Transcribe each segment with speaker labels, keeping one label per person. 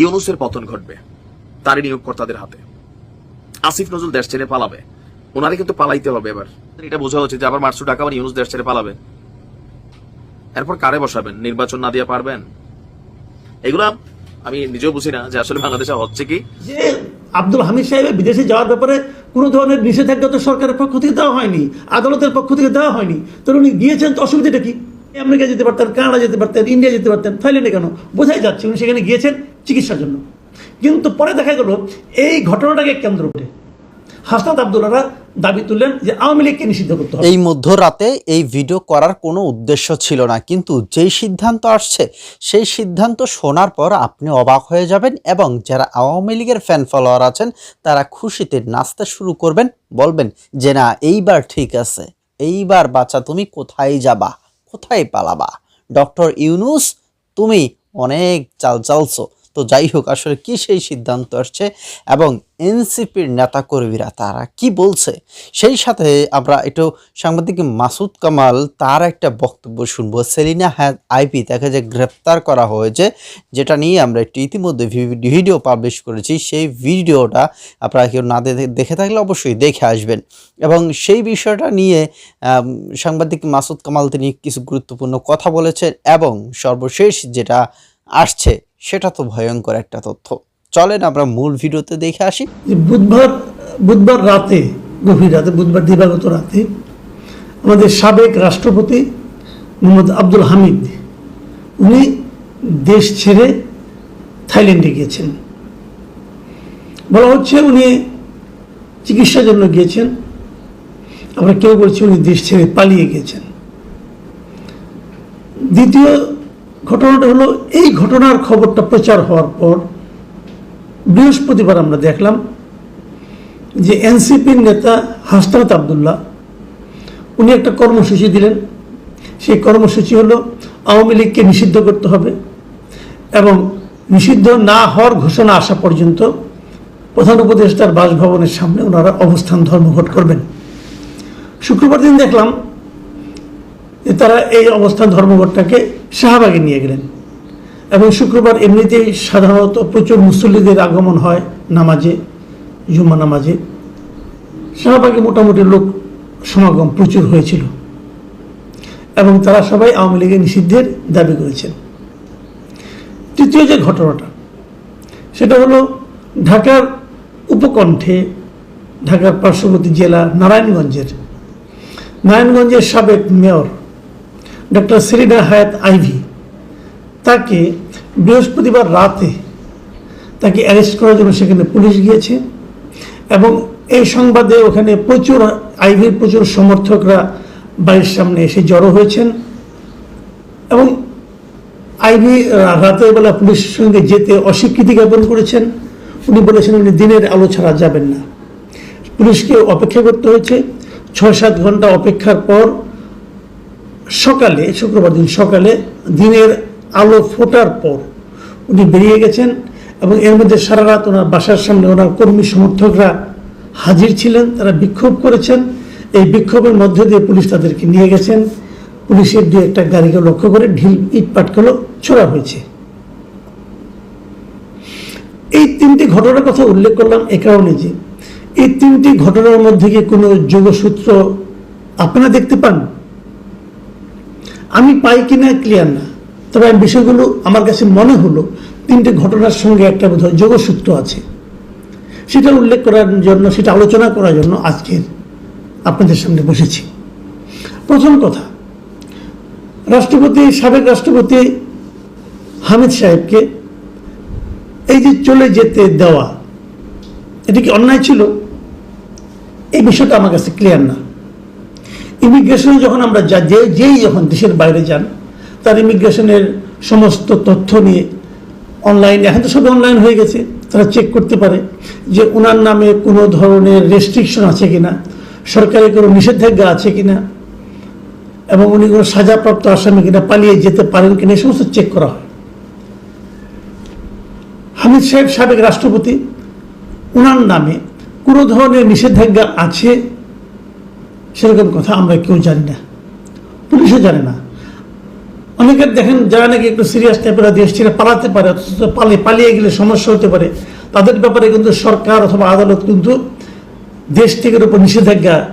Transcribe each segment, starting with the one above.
Speaker 1: ইউনুসের পতন ঘটবে, তারই নিয়োগকর্তাদের হাতে। আসিফ নজরুল দেশ ছেড়ে পালাবে। ওনারে কিন্তু পালাইতে হবে এবার। এটা বোঝা উচিত যে আবার মার্চু টাকা আবার ইউনুস দেশ ছেড়ে পালাবে। এরপর কারে বসাবেন? নির্বাচন না দিয়ে পারবেন? এগুলা আমি নিজেও বুঝি না যে আসলে বাংলাদেশে হচ্ছে কি।
Speaker 2: আব্দুল হামিদ সাহেবের বিদেশে যাওয়ার ব্যাপারে কোনো ধরনের নিষেধাজ্ঞা তো সরকারের পক্ষ থেকে দেওয়া হয়নি, আদালতের পক্ষ থেকে দেওয়া হয়নি। তো উনি গিয়েছেন তো অসুবিধাটা কি? আমেরিকা যেতে পারতেন, কানাডা যেতে পারতেন, ইন্ডিয়া যেতে পারতেন, থাইল্যান্ডে কেন? বোঝাই যাচ্ছে উনি সেখানে গিয়েছেন চিকিৎসার জন্য। কিন্তু পরে দেখা গেল, এই ঘটনাটাকে কেন্দ্র করে হাসনাত আবদুল্লারা দাবি তুললেন যে আওয়ামী লীগকে নিষিদ্ধ করতে
Speaker 3: এই মধ্যরাতে এই ভিডিও করার কোনো উদ্দেশ্য ছিল না, কিন্তু যেই সিদ্ধান্ত আসছে, সেই সিদ্ধান্ত শোনার পর আপনি অবাক হয়ে যাবেন এবং যারা আওয়ামী লীগের ফ্যান ফলোয়ার আছেন, তারা খুশিতে নাচতে শুরু করবেন, বলবেন যে, না, এইবার ঠিক আছে, এইবার বাচ্চা তুমি কোথায় যাবা? কোথায় পালাবা? ডক্টর ইউনুস তুমি অনেক চাল চালছো। তো যাই হোক, আসলে কি সেই সিদ্ধান্ত আসছে এবং এনসিপির নেতাকর্মীরা তারা কি বলছে? সেই সাথে আমরা একটু সাংবাদিক মাসুদ কামাল তার একটা বক্তব্য শুনব। সেলিনা হ্যাঁ আইপি তাকে যে গ্রেপ্তার করা হয়েছে, যেটা নিয়ে আমরা একটু ইতিমধ্যে ভিডিও পাবলিশ করেছি, সেই ভিডিওটা আপনারা কেউ না দেখে থাকলে অবশ্যই দেখে আসবেন। এবং সেই বিষয়টা নিয়ে সাংবাদিক মাসুদ কামাল তিনি কিছু গুরুত্বপূর্ণ কথা বলেছেন এবং সর্বশেষ যেটা আসছে সেটা তো ভয়ঙ্কর একটা তথ্য। চলেন আমরা মূল ভিডিওতে দেখে আসি।
Speaker 2: বুধবার বুধবার রাতে, গভীর রাতে, বুধবার দিবাগত রাতে, আমাদের সাবেক রাষ্ট্রপতি মোহাম্মদ আব্দুল হামিদ, উনি দেশ ছেড়ে থাইল্যান্ডে গিয়েছেন। বলা হচ্ছে উনি চিকিৎসার জন্য গিয়েছেন। আমরা কেউ বলছি উনি দেশ ছেড়ে পালিয়ে গিয়েছেন। দ্বিতীয় ঘটনাটা হলো, এই ঘটনার খবরটা প্রচার হওয়ার পর বৃহস্পতিবার আমরা দেখলাম যে এনসিপির নেতা হাসনাত আবদুল্লাহ, উনি একটা কর্মসূচি দিলেন। সেই কর্মসূচি হলো আওয়ামী লীগকে নিষিদ্ধ করতে হবে এবং নিষিদ্ধ না হওয়ার ঘোষণা আসা পর্যন্ত প্রধান উপদেষ্টার বাসভবনের সামনে ওনারা অবস্থান ধর্মঘট করবেন। শুক্রবার দিন দেখলাম যে তারা এই অবস্থান ধর্মঘটটাকে শাহবাগে নিয়ে গেলেন। এবং শুক্রবার এমনিতেই সাধারণত প্রচুর মুসল্লিদের আগমন হয় নামাজে জুম্মা নামাজে। শাহবাগে মোটামুটি লোক সমাগম প্রচুর হয়েছিল। এবং তারা সবাই আওয়ামী লীগের নিষিদ্ধের দাবি করেছেন। তৃতীয় যে ঘটনাটা, সেটা হলো ঢাকার উপকণ্ঠে, ঢাকার পার্শ্ববর্তী জেলা নারায়ণগঞ্জের নারায়ণগঞ্জের সাবেক মেয়র ডক্টর সেরিনা হায়াত আইভি তাকে বৃহস্পতিবার রাতে তাকে অ্যারেস্ট করার জন্য সেখানে পুলিশ গিয়েছে এবং এই সংবাদে ওখানে প্রচুর আইভির প্রচুর সমর্থকরা বাড়ির সামনে এসে জড়ো হয়েছেন এবং আইভি রাতের বেলা পুলিশের সঙ্গে যেতে অস্বীকৃতি জ্ঞাপন করেছেন। উনি বলেছেন উনি দিনের আলো ছাড়া যাবেন না। পুলিশকে অপেক্ষা করতে হয়েছে। ছয় সাত ঘণ্টা অপেক্ষার পর সকালে, শুক্রবার দিন সকালে দিনের আলো ফোটার পর উনি বেরিয়ে গেছেন এবং এর মধ্যে সারা রাত ওনার বাসার সামনে ওনার কর্মী সমর্থকরা হাজির ছিলেন, তারা বিক্ষোভ করেছেন। এই বিক্ষোভের মধ্যে দিয়ে পুলিশ তাদেরকে নিয়ে গেছেন। পুলিশের দু একটা গাড়িকে লক্ষ্য করে ঢিল ইট পাটকেলো ছোড়া হয়েছে। এই তিনটি ঘটনার কথা উল্লেখ করলাম এ কারণে যে, এই তিনটি ঘটনার মধ্যে কি কোনো যোগসূত্র আপনারা দেখতে পান? আমি পাই কিনা ক্লিয়ার না। তবে আমি বিষয়গুলো আমার কাছে মনে হলো, তিনটে ঘটনার সঙ্গে একটা বোধহয় যোগসূত্র আছে। সেটা উল্লেখ করার জন্য, সেটা আলোচনা করার জন্য আজকের আপনাদের সামনে বসেছি। প্রথম কথা, রাষ্ট্রপতি, সাবেক রাষ্ট্রপতি হামিদ সাহেবকে এই যে চলে যেতে দেওয়া, এটা কি অন্যায় ছিল? এই বিষয়টা আমার কাছে ক্লিয়ার না। ইমিগ্রেশনে যখন আমরা যা যে যেই যখন দেশের বাইরে যান, তার ইমিগ্রেশনের সমস্ত তথ্য নিয়ে অনলাইন এখন তো সব অনলাইন হয়ে গেছে, তারা চেক করতে পারে যে ওনার নামে কোনো ধরনের রেস্ট্রিকশন আছে কিনা সরকারের কোনো নিষেধাজ্ঞা আছে কিনা, এবং উনি কোনো সাজাপ্রাপ্ত আসামি কিনা পালিয়ে যেতে পারেন কিনা, এই সমস্ত চেক করা হয়। হামিদ সাহেব সাবেক রাষ্ট্রপতি ওনার নামে কোনো ধরনের নিষেধাজ্ঞা আছে সেরকম কথা আমরা কেউ জানি না। পুলিশও জানে না। অনেকের দেখেন যারা নাকি একটু সিরিয়াস টাইপের দেশ ছেড়ে পালাতে পারে, অথচ পালিয়ে পালিয়ে গেলে সমস্যা হতে পারে। তাদের ব্যাপারে কিন্তু সরকার অথবা আদালত কিন্তু দেশ থেকে উপর নিষেধাজ্ঞা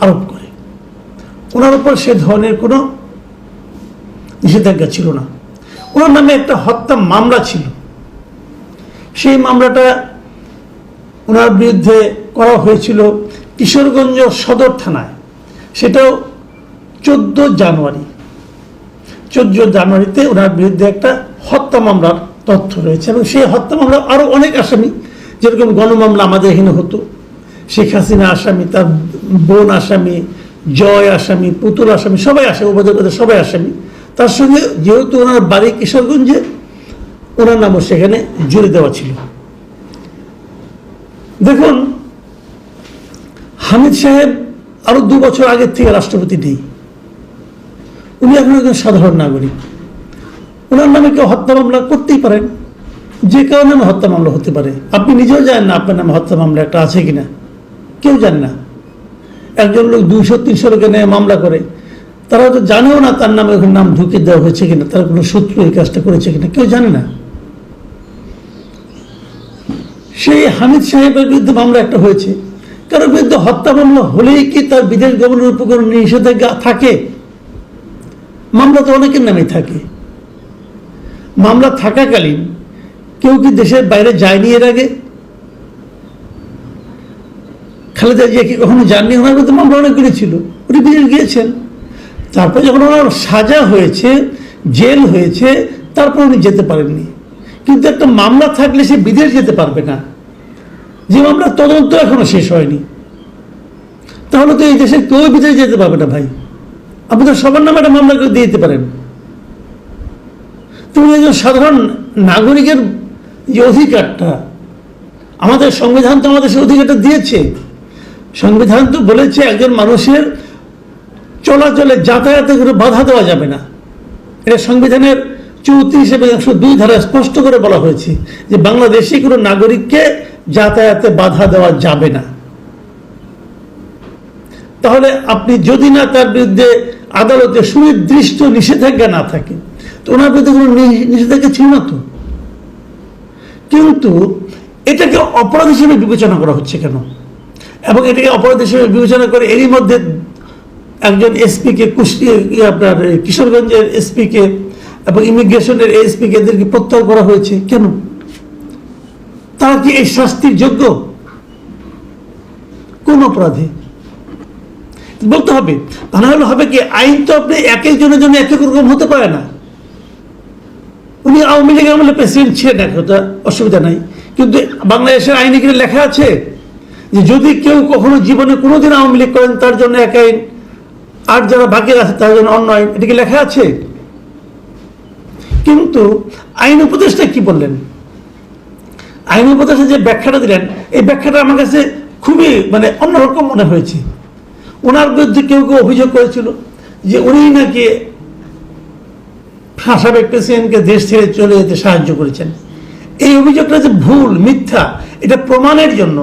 Speaker 2: আরোপ করে। ওনার উপর সে ধরনের কোনো নিষেধাজ্ঞা ছিল না। ওনার নামে একটা হত্যা মামলা ছিল। সেই মামলাটা ওনার বিরুদ্ধে করা হয়েছিল কিশোরগঞ্জ সদর থানায়। সেটাও চোদ্দ জানুয়ারি। চোদ্দ জানুয়ারিতে ওনার বিরুদ্ধে একটা হত্যা মামলার তথ্য রয়েছে এবং সেই হত্যা মামলা আরও অনেক আসামি, যেরকম গণমামলা আমাদের এখানে হতো, শেখ হাসিনা আসামি, তার বোন আসামি, জয় আসামি, পুতুল আসামি, সবাই আসামি উপযোগতা সবাই আসামি। তার সঙ্গে যেহেতু ওনার বাড়ি কিশোরগঞ্জে, ওনার নামও সেখানে জুড়ে দেওয়া ছিল। দেখুন, হামিদ সাহেব আরও দু বছর আগের থেকে রাষ্ট্রপতি নেই। উনি এখন একজন সাধারণ নাগরিক। ওনার নামে কেউ হত্যা মামলা করতেই পারেন। যে কারও নামে হত্যা মামলা হতে পারে। আপনি নিজেও জানেন না আপনার নামে হত্যা মামলা একটা আছে কিনা। কেউ জানে না। একজন লোক দুইশো, তিনশো লোকে নিয়ে মামলা করে। তারা তো জানেও না তার নামে ওখানে নাম ঢুকিয়ে দেওয়া হয়েছে কিনা, তার কোনো শত্রু এই কাজটা করেছে কিনা, কেউ জানে না। সেই হামিদ সাহেবের বিরুদ্ধে মামলা একটা হয়েছে। কারোর বিরুদ্ধে হত্যা মামলা হলেই কি তার বিদেশ গমনের কোনো নিষেধাজ্ঞা থাকে? মামলা তো অনেকের নামে থাকে। মামলা থাকাকালীন কেউ কি দেশের বাইরে যায়নি এর আগে? খালেদা জিয়া কি কখনো যাননি? ওনার বিরুদ্ধে মামলা অনেকগুলি ছিল উনি বিদেশ গিয়েছেন। তারপর যখন ওনার সাজা হয়েছে, জেল হয়েছে, তারপর উনি যেতে পারেননি। কিন্তু একটা মামলা থাকলে সে বিদেশ যেতে পারবে না। যে মামলার তদন্ত এখনও শেষ হয়নি। তাহলে তো এই দেশের কেউ বিদেশ যেতে পারবে না ভাই। আপনি তো সবার নামে একটা মামলা করে দিয়ে দিতে পারেন। তুমি একজন সাধারণ নাগরিকের যে অধিকারটা, আমাদের সংবিধান তো আমাদের সেই অধিকারটা দিয়েছে। সংবিধান তো বলেছে একজন মানুষের চলাচলে যাতায়াতে কোনো বাধা দেওয়া যাবে না। এটা সংবিধানের চৌত্রিশ এবং একশো দুই ধারা স্পষ্ট করে বলা হয়েছে যে বাংলাদেশি কোনো নাগরিককে যাতায়াতে বাধা দেওয়া যাবে না। তাহলে আপনি যদি না তার বিরুদ্ধে আদালতে সুনির্দিষ্ট নিষেধাজ্ঞা না থাকে, তো ওনার বিরুদ্ধে কোনো নিষেধাজ্ঞা ছিল না তো? কিন্তু এটাকে অপরাধ হিসেবে বিবেচনা করা হচ্ছে কেন? এবং এটাকে অপরাধ হিসেবে বিবেচনা করে এরই মধ্যে একজন এসপিকে কুষ্টিয়া আপনার এই কিশোরগঞ্জের এসপিকে এবং ইমিগ্রেশনের এসপিকে এদেরকে প্রত্যাহার করা হয়েছে। কেন? তারা কি এই শাস্তির যোগ্য? কোন অপরাধে। বলতে হবে, তা না হলে হবে কি, আইন তো আপনি এক একজনের জন্য এক এক রকম হতে পারে না। উনি আওয়ামী লীগের আমলে প্রেসিডেন্ট ছিলেন, এক কথা অসুবিধা নাই। কিন্তু বাংলাদেশের আইনে কি লেখা আছে যে যদি কেউ কখনো জীবনে কোনোদিন আওয়ামী লীগ করেন, তার জন্য এক আইন, আর যারা বাকি আছে, তার জন্য অন্য আইন। এটা কি লেখা আছে? কিন্তু আইন উপদেষ্টা কি বললেন? আইন উপদেষ্টা যে ব্যাখ্যাটা দিলেন, এই ব্যাখ্যাটা আমার কাছে খুবই মানে অন্যরকম মনে হয়েছে। ওনার বিরুদ্ধে কেউ কেউ অভিযোগ করেছিল যে উনি নাকি সাবেক প্রেসিডেন্টকে দেশ ছেড়ে চলে যেতে সাহায্য করেছেন। এই অভিযোগটা যে ভুল, মিথ্যা, এটা প্রমাণের জন্য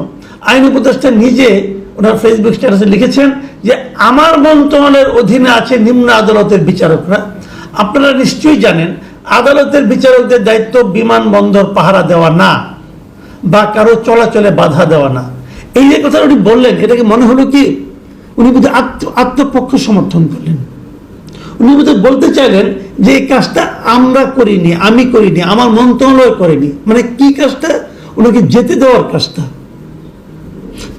Speaker 2: আইন উপদেষ্টা নিজে ওনার ফেসবুক স্ট্যাটাসে লিখেছেন যে, আমার মন্ত্রণালয়ের অধীনে আছে নিম্ন আদালতের বিচারকরা। আপনারা নিশ্চয়ই জানেন, আদালতের বিচারকদের দায়িত্ব বিমানবন্দর পাহারা দেওয়া না। বা কারও চলাচলে বাধা দেওয়া না। এই যে কথা উনি বললেন, এটাকে মনে হলো কি, উনি বোধহয় আত্ম, আত্মপক্ষ সমর্থন করলেন। উনি বোধহয় বলতে চাইলেন যে, এই কাজটা আমরা করিনি, আমি করিনি, আমার মন্ত্রণালয় করেনি। মানে কি কাজটা? ওনাকে যেতে দেওয়ার কাজটা।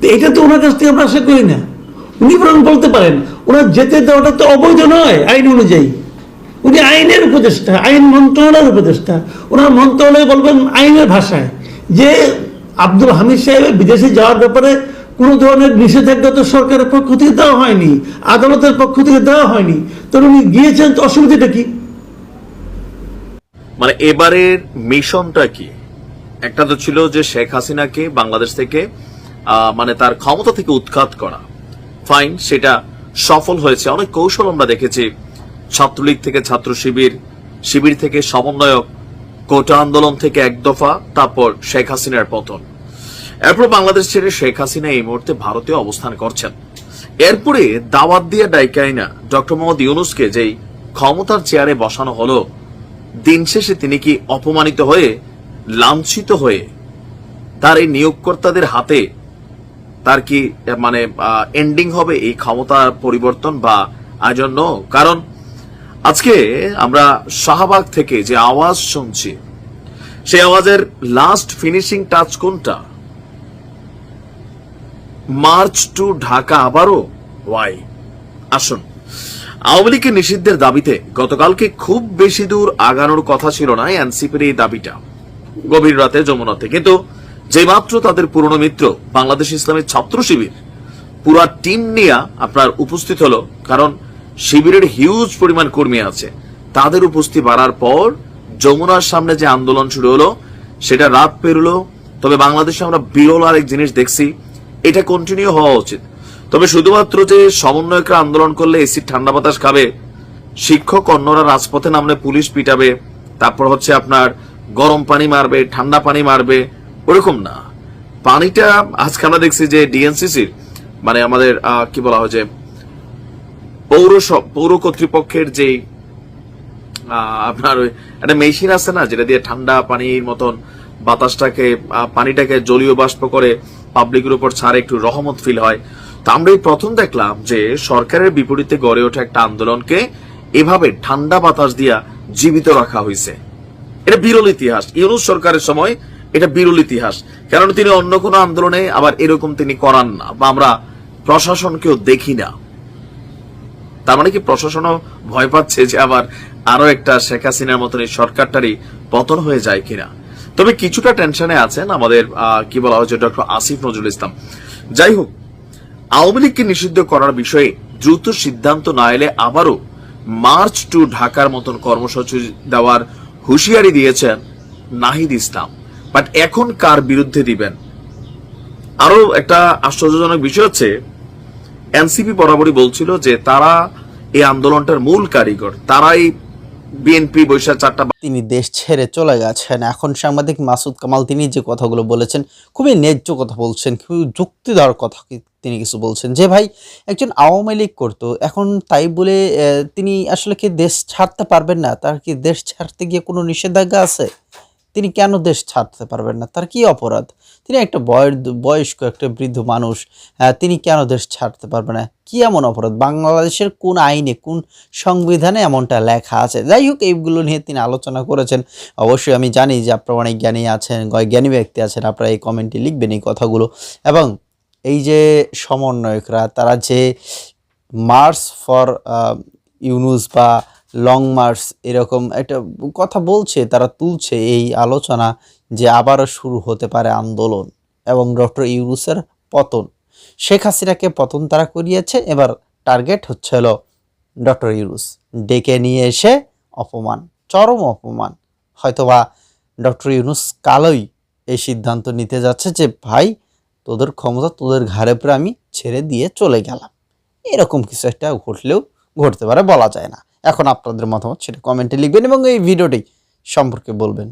Speaker 2: তো এটা তো ওনার কাছ থেকে আমরা আশা করি না। উনি বরং বলতে পারেন, ওনার যেতে দেওয়াটা তো অবৈধ নয়, আইন অনুযায়ী। উনি আইনের উপদেষ্টা, আইন মন্ত্রণালয়ের উপদেষ্টা। ওনার মন্ত্রণালয় বলবেন আইনের ভাষায়। যে আব্দুল হামিদ সাহেবের বিদেশে যাওয়ার ব্যাপারে কোনো ধরনের নিষেধাজ্ঞা তো সরকারের পক্ষ থেকে দেওয়া হয়নি, আদালতের পক্ষ থেকে দেওয়া হয়নি। তো উনি গিয়েছেন তো অসুবিধাটা কি?
Speaker 1: মানে এবারের মিশনটা কি? একটা তো ছিল যে শেখ হাসিনাকে বাংলাদেশ থেকে মানে তার ক্ষমতা থেকে উৎখাত করা। ফাইন, সেটা সফল হয়েছে। অনেক কৌশল আমরা দেখেছি। ছাত্রলীগ থেকে ছাত্র শিবির শিবির থেকে সমন্বয়ক কোটা আন্দোলন থেকে এক দফা, তারপর শেখ হাসিনার পতন। এরপর বাংলাদেশ ছেড়ে শেখ হাসিনা এই মুহূর্তে ভারতে অবস্থান করছেন। এরপরে দাওয়াত দিয়ে ডাইকাইনা ডক্টর মোহাম্মদ ইউনুসকে যেই ক্ষমতার চেয়ারে বসানো হলো, দিন শেষে তিনি কি অপমানিত হয়ে, লাঞ্ছিত হয়ে তার এই নিয়োগকর্তাদের হাতে তার কি মানে এন্ডিং হবে এই ক্ষমতার পরিবর্তন বা আয়োজন? কারণ আজকে আমরা শাহবাগ থেকে যে আওয়াজ শুনছি, সেই আওয়াজের লাস্ট ফিনিশিং টাচ কোনটা? মার্চ টু ঢাকা আবারও? ওয়াই। আসুন। আওয়ামী লীগের নিষিদ্ধের দাবিতে গতকালকে খুব বেশি দূর আগানোর কথা ছিল না এনসিপির এই দাবিটা। গভীর রাতে যমুনাতে কিন্তু যে মাত্র তাদের পুরনো মিত্র, বাংলাদেশ ইসলামের ছাত্র শিবির, পুরা টিম নিয়ে আপনার উপস্থিত হলো। কারণ শিবিরের হিউজ পরিমাণ কর্মী আছে। তাদের উপস্থিতি বাড়ার পর যমুনার সামনে যে আন্দোলন শুরু হলো, সেটা রাত পেরোলো। তবে বাংলাদেশে আমরা বিরল আরেক জিনিস দেখছি, এটা কন্টিনিউ হওয়া উচিত। তবে শুধুমাত্র যে সমন্বয়করা আন্দোলন করলে এসির ঠান্ডা বাতাস খাবে, শিক্ষক অন্যরা রাজপথে নামলে পুলিশ পিটাবে, তারপর হচ্ছে আপনার গরম পানি মারবে, ঠান্ডা পানি মারবে, ওরকম না। পানিটা আজকে আমরা দেখছি যে ডিএনসিসির মানে আমাদের কি বলা হয় যে পৌর কর্তৃপক্ষের যে আপনার একটা মেশিন আছে না, যেটা দিয়ে ঠান্ডা পানির মতন বাতাসটাকে পানিটাকে জলীয় বাষ্প করে পাবলিকের উপর ছাড়ে, একটু রহমত ফিল হয়। তো আমরা এই প্রথম দেখলাম যে সরকারের বিপরীতে গড়ে ওঠা একটা আন্দোলনকে এভাবে ঠান্ডা বাতাস দিয়া জীবিত রাখা হয়েছে এটা বিরল ইতিহাস। ইউনুস সরকারের সময় এটা বিরল ইতিহাস। কারণ তিনি অন্য কোনো আন্দোলনে আবার এরকম তিনি করান না, বা আমরা প্রশাসনকেও দেখি না। তার মানে কি প্রশাসনও ভয় পাচ্ছে যে আবার আরও একটা শেখ হাসিনার মতন এই সরকারটারই পতন হয়ে যায় কিনা। তবে কিছুটা টেনশনে আছেন আমাদের কি বলা হয়েছে ডক্টর আসিফ নজরুল ইসলাম। যাই হোক, আওয়ামী লীগকে নিষিদ্ধ করার বিষয়ে দ্রুত সিদ্ধান্ত না এলে আবারও মার্চ টু ঢাকার মতন কর্মসূচি দেওয়ার হুঁশিয়ারি দিয়েছেন নাহিদ ইসলাম। বাট এখন কার বিরুদ্ধে দিবেন? আরও একটা আশ্চর্যজনক বিষয় হচ্ছে এনসিপি বরাবরই বলছিল যে তারা এই আন্দোলনটার মূল কারিগর। তারাই বিএনপি বৈশাখ চারটা
Speaker 3: তিনি দেশ ছেড়ে চলে গেছেন। এখন সাংবাদিক মাসুদ কামাল, তিনি যে কথাগুলো বলেছেন, খুবই ন্যায্য কথা বলছেন, খুবই যুক্তিধর কথা তিনি কিছু বলছেন যে, ভাই, একজন আওয়ামী লীগ করতো। এখন তাই বলে তিনি আসলে কি দেশ ছাড়তে পারবেন না? তার কি দেশ ছাড়তে গিয়ে কোনো নিষেধাজ্ঞা আছে? তিনি কেন দেশ ছাড়তে পারবেন না? তার কি অপরাধ? তিনি একটা বয়- বয়স্ক একটা বৃদ্ধ মানুষ আহ, তিনি কেন দেশ ছাড়তে পারবে না? কি এমন অপরাধ? বাংলাদেশের কোন আইনে কোন সংবিধানে এমনটা লেখা আছে? যাই হোক এইগুলো নিয়ে তিনি আলোচনা করেছেন। অবশ্যই আমি জানি যে আপনারা অনেক জ্ঞানী আছেন জ্ঞানী ব্যক্তি আছেন আপনারা এই কমেন্টে লিখবেন এই কথাগুলো। এবং এই যে সমন্বয়করা তারা যে মার্চ ফর ইউনুস বা লং মার্চ এরকম একটা কথা বলছে, তারা তুলছে এই আলোচনা যে আবারও শুরু হতে পারে আন্দোলন এবং ডক্টর ইউরুসের পতন। শেখ হাসিনাকে পতন তারা করিয়েছে, এবার টার্গেট হচ্ছে হলো ডক্টর ইউরুস ডেকে নিয়ে এসে অপমান, চরম অপমান। হয়তোবা ডক্টর ইউনুস কালোই এই সিদ্ধান্ত নিতে যাচ্ছে যে, ভাই, তোদের ক্ষমতা তোদের ঘাড়ে পরে আমি ছেড়ে দিয়ে চলে গেলাম। এরকম কিছু একটা ঘটলেও ঘটতে পারে বলা যায় না। এখন আপনাদের মতামত সেটা কমেন্টে লিখবেন এবং এই ভিডিওটি সম্পর্কে বলবেন।